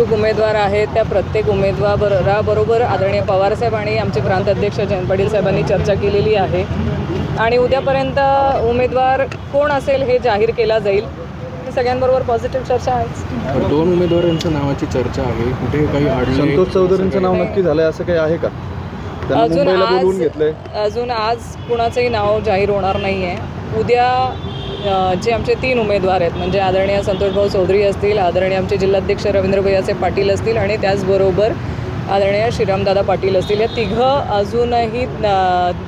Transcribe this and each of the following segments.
इच्छुक उमेदवार आहेत त्या प्रत्येक उमेदवाराबरोबर आदरणीय पवारसाहेब आणि आमचे प्रांत अध्यक्ष जयंत पाटील साहेबांनी चर्चा केलेली आहे. आणि उद्यापर्यंत उमेदवार कोण असेल हे जाहीर केला जाईल. सगळ्यांबरोबर पॉझिटिव्ह चर्चा आहेच दोन उमेदवारांच्या नावाची चर्चा आहे. कुठे काही संतोष चौधरींचं नाव नक्की झालंय असं काही आहे का? अजून आज अजून आज कुणाचंही नाव जाहीर होणार नाही आहे उद्या जे आमचे तीन उमेदवार आहेत म्हणजे आदरणीय संतोषभाऊ चौधरी असतील आदरणीय आमचे जिल्हाध्यक्ष रवींद्र पाटील असतील आणि त्याचबरोबर आदरणीय श्रीरामदादा पाटील असतील. या तिघं अजूनही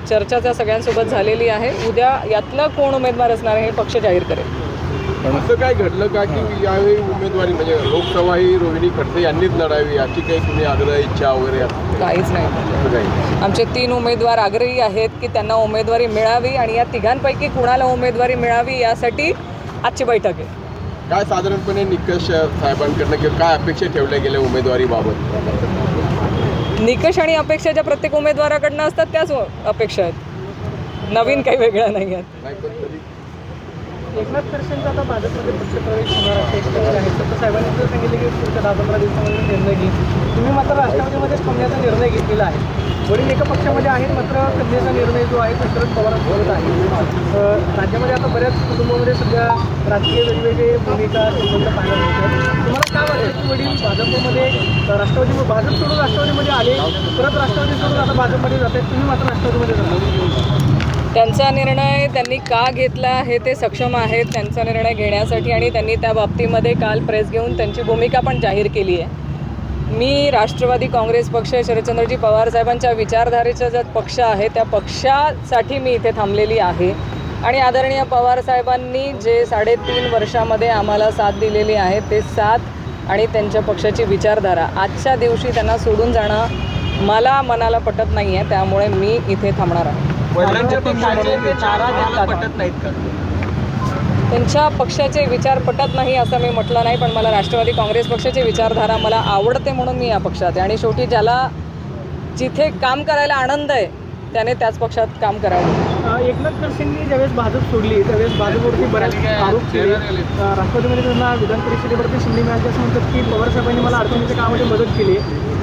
चर्चा त्या सगळ्यांसोबत झालेली आहे. उद्या यातलं कोण उमेदवार असणार आहे हे पक्ष जाहीर करेल. पण असं काय घडलं का की यावेळी उमेदवारी म्हणजे लोकसभा ही रोहिणी खडसे यांनीच लढावी याची काही तुम्ही आग्रह इच्छा वगैरे काहीच नाही. आमचे तीन उमेदवार आग्रही आहेत की त्यांना उमेदवारी मिळावी आणि या तिघांपैकी कुणाला उमेदवारी मिळावी यासाठी आजची बैठक आहे. काय साधारणपणे निकष साहेबांकडनं किंवा काय अपेक्षा ठेवल्या गेल्या उमेदवारीबाबत निकष आणि अपेक्षा ज्या प्रत्येक उमेदवाराकडनं असतात त्याच अपेक्षा आहेत. नवीन काही वेगळ्या नाही आहेत. एकनाथ खडसेंचा आता भाजपमध्ये पक्षप्रवेश होणार आहे तर साहेबांनी जर सांगितलं की पुढच्या दहा पंधरा दिवसामध्ये निर्णय घेईल. तुम्ही मात्र राष्ट्रवादीमध्येच थांबण्याचा निर्णय घेतलेला आहे. वडील एका पक्षामध्ये आहेत मात्र कन्याचा निर्णय जो आहे तो शरद पवारांसोबत आहे. राज्यामध्ये आता बऱ्याच कुटुंबामध्ये सध्या राजकीय वेगवेगळे भूमिका संबंध पाहायला मिळतात. तुम्हाला काय वाटतं की वडील भाजपमध्ये राष्ट्रवादी भाजप सोडून राष्ट्रवादीमध्ये आले परत राष्ट्रवादी सोडून आता भाजपमध्ये जात आहेत? तुम्ही मात्र राष्ट्रवादीमध्ये जाता त्यांचा निर्णय त्यांनी का घेतला हे ते सक्षम आहेत त्यांचा निर्णय घेण्यासाठी आणि त्यांनी त्या बाबतीमध्ये काल प्रेस घेऊन त्यांची भूमिका पण जाहीर केली आहे. मी राष्ट्रवादी काँग्रेस पक्ष शरदचंद्रजी पवार साहेबांच्या विचारधारेचा जो पक्ष आहे त्या पक्षासाठी मी इथे थांबलेली आहे. आणि आदरणीय पवार साहेबांनी जे साडेतीन वर्षामध्ये आम्हाला साथ दिलेली आहे ते साथ आणि त्यांच्या पक्षाची विचारधारा आजच्या दिवशी त्यांना सोडून जाणं मला मनाला पटत नाही आहे त्यामुळे मी इथे थांबणार आहे. त्यांच्या पक्षाचे विचार पटत नाही असं मी म्हटलं नाही पण मला राष्ट्रवादी काँग्रेस पक्षाची विचारधारा मला आवडते म्हणून मी या पक्षात आहे. आणि शेवटी ज्याला जिथे काम करायला आनंद आहे त्याने त्याच पक्षात काम करावं. एकनाथ खडसेंनी ज्यावेळेस भाजप सोडली त्यावेळेस भाजपवरती बऱ्याच आरोप केले. राष्ट्रवादीमध्ये त्यांना विधान परिषदेवरती संधी मिळाली असं म्हणतात की पवारसाहेबांनी मला अडचणीच्या कामामध्ये मदत केली.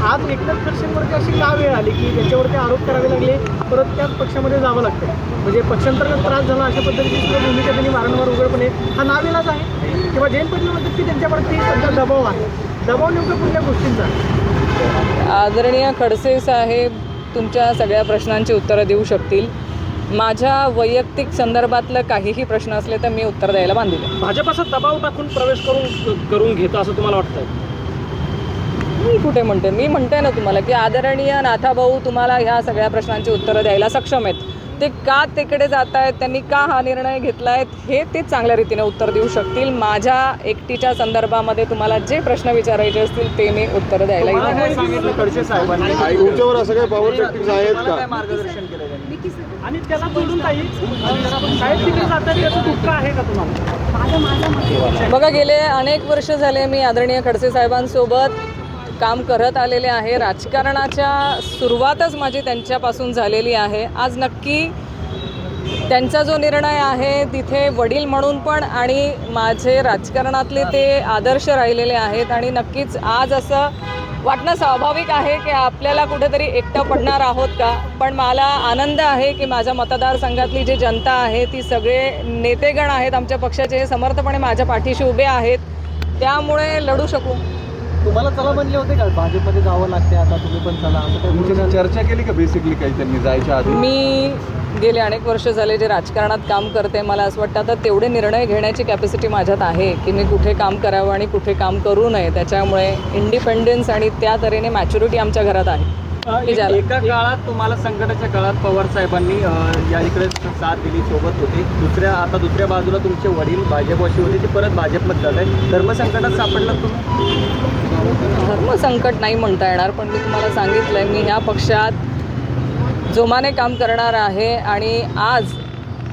आज एकनाथ खडसेंवरती अशी का वेळ आली की त्यांच्यावरती आरोप करावे लागले परत त्याच पक्षामध्ये जावं लागतं? म्हणजे पक्षांतर्गत त्रास झाला अशा पद्धतीची सुद्धा भूमिका त्यांनी वारंवार उघडपणे हा नावेलाच आहे. किंवा जयंत पाटील म्हणतात की त्यांच्यावरती सध्या दबाव आहे. दबाव नेमकं कुठल्या गोष्टींचा आदरणीय खडसे साहेब तुमच्या सगळ्या प्रश्नांची उत्तरं देऊ शकतील. माझ्या वैयक्तिक संदर्भातलं काहीही प्रश्न असले तर मी उत्तर द्यायला बांधील आहे. भाजप असा दबाव टाकून प्रवेश करून करून घेतो असं तुम्हाला वाटतं मी कुठे म्हणते? मी म्हणते ना तुम्हाला की आदरणीय नाथाभाऊ तुम्हाला ह्या सगळ्या प्रश्नांची उत्तरं द्यायला सक्षम आहेत. ते का तिकडे जात आहेत त्यांनी का हा निर्णय घेतला आहे हे ते चांगल्या रीतीने उत्तर देऊ शकतील. माझ्या एकटीच्या संदर्भामध्ये तुम्हाला जे प्रश्न विचारायचे असतील ते मी उत्तर द्यायला इथे सांगितलं? खडसे साहेबांनी? तुमच्यावर असं काही पॉवर टॅक्टिक्स आहेत का? मार्गदर्शन केलं आणि त्याला जोडून काही साहेब तिकडे जातात त्याचं दुःख आहे का तुम्हाला? बघा गेले अनेक वर्ष झाले मी आदरणीय खडसे साहेबांसोबत काम करत आलेले आहे. राजकारणाच्या सुरुवातच माझी त्यांच्यापासून झालेली आहे. आज नक्की त्यांचा जो निर्णय आहे तिथे वडील म्हणून पण आणि माझे राजकारणातले ते आदर्श राहिलेले आहेत. आणि नक्कीच आज असं वाटणं स्वाभाविक आहे की आपल्याला कुठेतरी एकटं पडणार आहोत का? पण मला आनंद आहे की माझ्या मतदारसंघातली जी जनता आहे ती सगळे नेतेगण आहेत आमच्या पक्षाचे हे समर्थपणे माझ्या पाठीशी उभे आहेत. त्यामुळे लढू शकू. तुम्हाला चला म्हणले होते का? भाजपमध्ये जावं लागते आता तुम्ही पण चला. असं काही तुमची चर्चा केली का बेसिकली काही त्यांनी जायच्या आधी? मी गेले अनेक वर्ष झाले जे राजकारणात काम करते मला असं वाटतं आता तेवढे निर्णय घेण्याची कॅपॅसिटी माझ्यात आहे की मी कुठे काम करावं आणि कुठे काम करू नये. त्याच्यामुळे इंडिपेंडन्स आणि त्या तऱ्हेने मॅच्युरिटी आमच्या घरात आहे. एका काळात तुम्हाला संकटाच्या काळात पवार साहेबांनी या इकडे साथ दिली सोबत होते. दुसऱ्या आता दुसऱ्या बाजूला तुमचे वडील भाजपवाशी होते ते परत भाजपमध्ये आहेत. धर्मसंकटात सापडलात तुम्ही? धर्मसंकट नाही म्हणता येणार पण मी तुम्हाला सांगितलं आहे मी ह्या पक्षात जोमाने काम करणार आहे आणि आज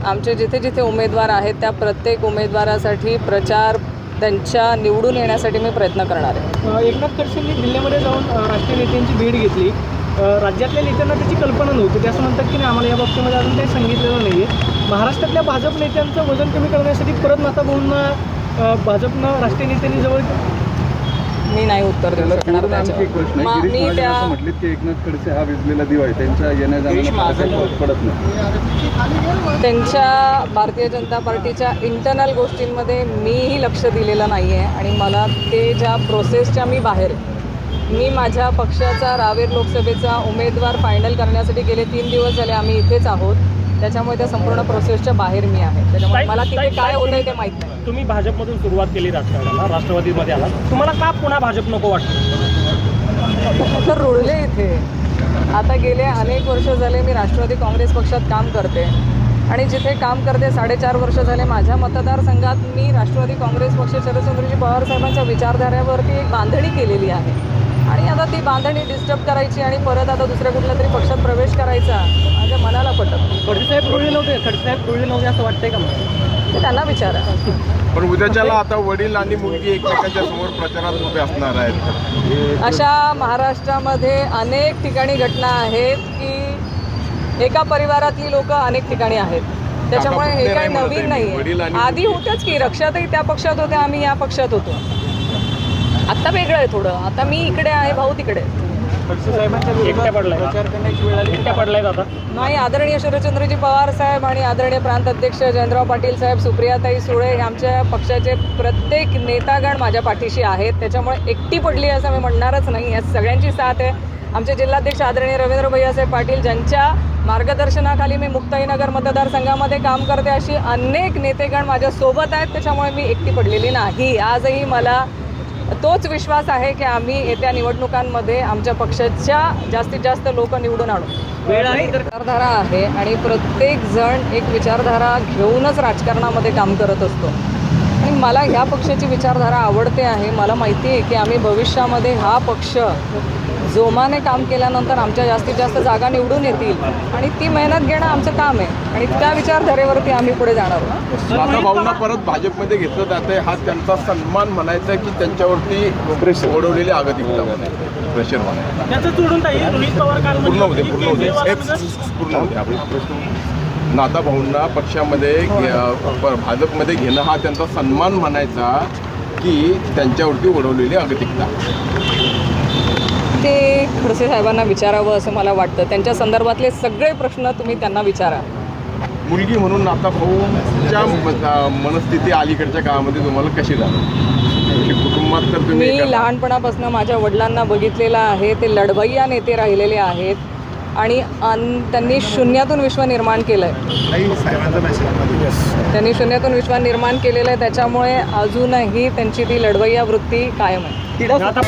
आमचे जिथे जिथे उमेदवार आहेत त्या प्रत्येक उमेदवारासाठी प्रचार त्यांच्या निवडून येण्यासाठी मी प्रयत्न करणार आहे. एकनाथ खडसेंनी दिल्लीमध्ये जाऊन राष्ट्रीय नेत्यांची भेट घेतली. राज्यातल्या नेत्यांना त्याची कल्पना नव्हती. ते असं म्हणतात की नाही आम्हाला या बाबतीमध्ये अजून काही सांगितलेलं नाही आहे महाराष्ट्रातल्या भाजप नेत्यांचं वजन कमी करण्यासाठी परत नाता भाऊंना भाजपनं राष्ट्रीय नेत्यांनी जवळ मी नाही उत्तर देऊ शकणार त्याच्यावर. की एकनाथ खडसे हा विजलेला दिवा आहे. त्यांच्या येण्या पडत नाही. त्यांच्या भारतीय जनता पार्टीच्या इंटरनल गोष्टींमध्ये मीही लक्ष दिलेलं नाही आहे आणि मला ते ज्या प्रोसेसच्या मी बाहेर आहे. मी माझ्या पक्षाचा रावेर लोकसभेचा उमेदवार फायनल करण्यासाठी गेले तीन दिवस झाले आम्ही इथेच आहोत. त्याच्यामुळे त्या संपूर्ण प्रोसेसच्या बाहेर मी आहे. त्याच्यामुळे मला तिथे काय होतंय ते माहीत नाही. तुम्ही भाजपमधून सुरुवात केली राजकारणाला राष्ट्रवादीमध्ये आला. तुम्हाला का पुन्हा भाजप नको वाटतं? तर रुळले इथे. आता गेले अनेक वर्ष झाले मी राष्ट्रवादी काँग्रेस पक्षात काम करते. आणि जिथे काम करते साडेचार वर्ष झाले माझ्या मतदारसंघात मी राष्ट्रवादी काँग्रेस पक्ष शरदचंद्रजी पवार साहेबांच्या विचारधाऱ्यावरती एक बांधणी केलेली आहे. आणि आता ती बांधणी डिस्टर्ब करायची आणि परत आता दुसऱ्या कुठल्या तरी पक्षात प्रवेश करायचा माझ्या मनाला पटत नाही. खडसे साहेब रुळले नव्हते. खडसे साहेब रुळले नव्हते असं वाटतंय का मला ते त्यांना विचारा. पण उद्याच्याला आता वडील आणि मुलगी एकमेकांच्या समोर प्रचारात उभे असणार आहेत. अशा महाराष्ट्रामध्ये अनेक ठिकाणी घटना आहेत की एका परिवारातली लोक अनेक ठिकाणी आहेत. त्याच्यामुळे हे काही नवीन. नाही आधी होतंच की रक्षातही त्या पक्षात होते आम्ही या पक्षात होतो. आता वेगळं आहे थोडं. आता मी इकडे आहे भाऊ तिकडे. एकट्या पडलाय. एकट्या पडलाय आता नाही आदरणीय शरदचंद्रजी पवार साहेब आणि आदरणीय प्रांत अध्यक्ष जयंतराव पाटील साहेब सुप्रियाताई सुळे हे आमच्या पक्षाचे प्रत्येक नेतागण माझ्या पाठीशी आहेत. त्याच्यामुळे एकटी पडली असं मी म्हणणारच नाही. या सगळ्यांची साथ आहे. आमचे जिल्हाध्यक्ष आदरणीय रवींद्र भैयासाहेब पाटील ज्यांच्या मार्गदर्शनाखाली मी मुक्ताईनगर मतदारसंघामध्ये काम करते अशी अनेक नेतेगण माझ्या सोबत आहेत. त्याच्यामुळे मी एकटी पडलेली नाही. आजही मला तोच विश्वास आहे की आम्ही येत्या निवडणुकांमध्ये आमच्या पक्षाच्या जास्तीत जास्त लोक निवडून आणू. वेळ आहे विचारधारा आहे आणि प्रत्येक जण एक विचारधारा घेऊनच राजकारणामध्ये काम करत असतो. आणि मला ह्या पक्षाची विचारधारा आवडते आहे. मला माहिती आहे की आम्ही भविष्यामध्ये हा पक्ष जोमाने काम केल्यानंतर आमच्या जास्तीत जास्त जागा निवडून येतील. आणि ती मेहनत घेणं आमचं काम आहे. आणि त्या विचारधारेवरती आम्ही पुढे जाणार आहोत. आता भाऊंना परत भाजपमध्ये घेतलं जात आहे हा त्यांचा सन्मान म्हणायचा की त्यांच्यावरती प्रेशर ओढवलेली म्हणायचं प्रेशर म्हणायचं पूर्ण होते म्हणले पूर्ण की होते पूर्ण होते आपला प्रश्न नाता भाऊंना पक्षामध्ये प- भाजपमध्ये घेणं हा त्यांचा सन्मान म्हणायचा की त्यांच्यावरती ओढवलेली अगतिकता खडसे साहेबांना विचारावं असं मला वाटतं. त्यांच्या संदर्भातले सगळे प्रश्न तुम्ही त्यांना विचारा. मुलगी म्हणून नाता भाऊच्या म- मनस्थिती अलीकडच्या काळामध्ये तुम्हाला कशी झाली म्हणजे कुटुंबात तर तुम्ही मी लहानपणापासून माझ्या वडिलांना बघितलेलं आहे. ते लढवय्या नेते राहिलेले आहेत. आणि अन त्यांनी शून्यातून विश्व निर्माण केलं आहे त्यांनी शून्यातून विश्व निर्माण केलेलं आहे. त्याच्यामुळे अजूनही त्यांची ती लढवय्या वृत्ती कायम आहे. आता